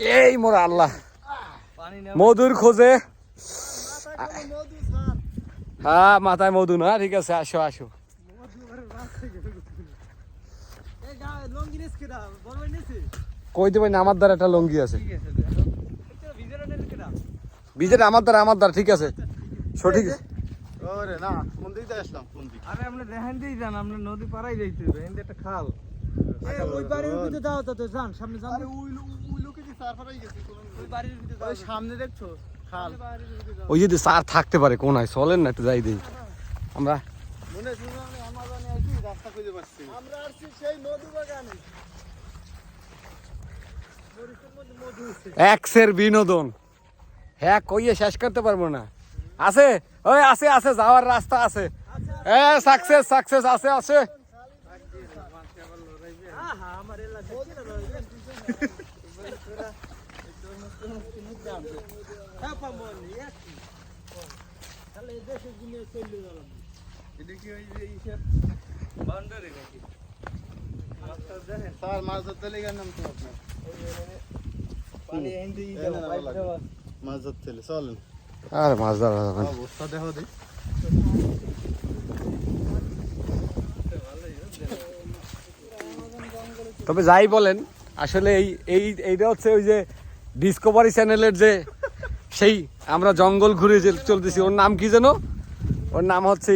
এই মোরা আল্লাহ। মধুর খোঁজে। হ্যাঁ মাথায় মধু না ঠিক আছে আসো আসো। কই দেবেন আমার দ্বারা একটা লঙ্গি আছে। বিজেটা আমার দ্বারা আমার দ্বারা ঠিক আছে। সঠিক। ওরে না কোন দিকে আসলাম? কোন দিকে? আরে আমরা রেহান দিয়ে যান আমরা নদী পাড়াই যাইতে হবে একটা খাল। ওই যাও তো যান সামনে যান। ওই যদি সার থাকতে পারে কোন হয়? চলেন না একটু যাই দিই আমরা মনে শুনলাম আমাজনে আছি রাস্তা খুঁজে পাচ্ছি। আমরা আসছি সেই মধু বাগানে। এক্সের বিনোদন। হ্যাঁ কইয়ে শেষ করতে পারব না। আছে? ওই আছে আছে যাওয়ার রাস্তা আছে। এ সাকসেস সাকসেস আছে আছে। স্যার মাছ ধরতে লেগে নাম তো আপনার পানি এনে দিয়ে এই না, দাও না, পাইপ লাগে। দেওয়া মাছ ধরতে এলে চলেন আর মাছ ধরা যাবে না। অবস্থা দেখো দি তবে যাই বলেন আসলে এই এই এইটা হচ্ছে ওই যে ডিসকভারি চ্যানেলের যে সেই আমরা জঙ্গল ঘুরে যে চলতেছি ওর নাম কি যেন? ওর নাম হচ্ছে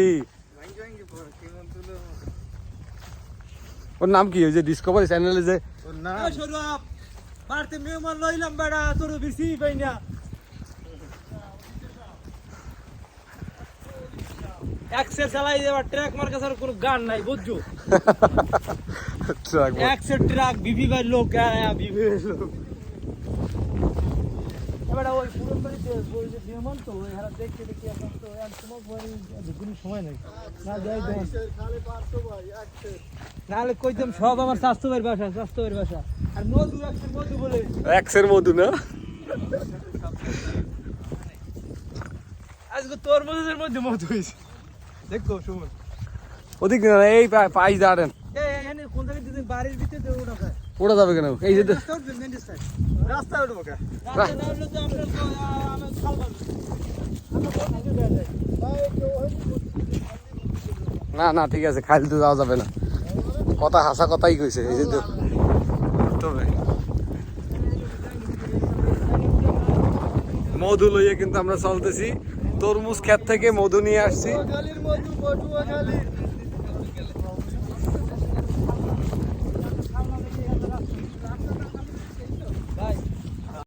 ওর নাম কি? ওই যে ডিসকভারি চ্যানেলে যে এক্সেল চালাই দেওয়ার ট্র্যাক মার্কা ছাড়া কোনো গান নাই বুঝছ? ট্রাক। এক্সেল ট্রাক বিবি ভাই লোক আয়া বিবি ভাই লোক। এবার ওই পুরো বাড়িতে ওই যে মেহমান তো ওই হারা দেখতে দেখতে এখন তো এক সময় পরে কোনো সময় নাই। না যাই দেন খালি পারতো ভাই একশো নাহলে কইতাম সব আমার স্বাস্থ্য ভাইয়ের বাসা স্বাস্থ্য ভাইয়ের বাসা। আর মধু একশো মধু বলে। এক্সের মধু না? আজকে তোর মধুদের মধ্যে মধু হয়েছে। দেখো সুমন ওদিক না এই পা- পাইস দাঁড়েন ওটা যাবে কেন? এই যে রাস্তা উঠবে না খাল? না। না ঠিক আছে খাইলে তো যাওয়া যাবে না। কথা হাসা কথাই কইছে এই যে তবে মধু লইয়ে কিন্তু আমরা চলতেছি। তরমুজ ক্ষেত থেকে মধু নিয়ে আসছি।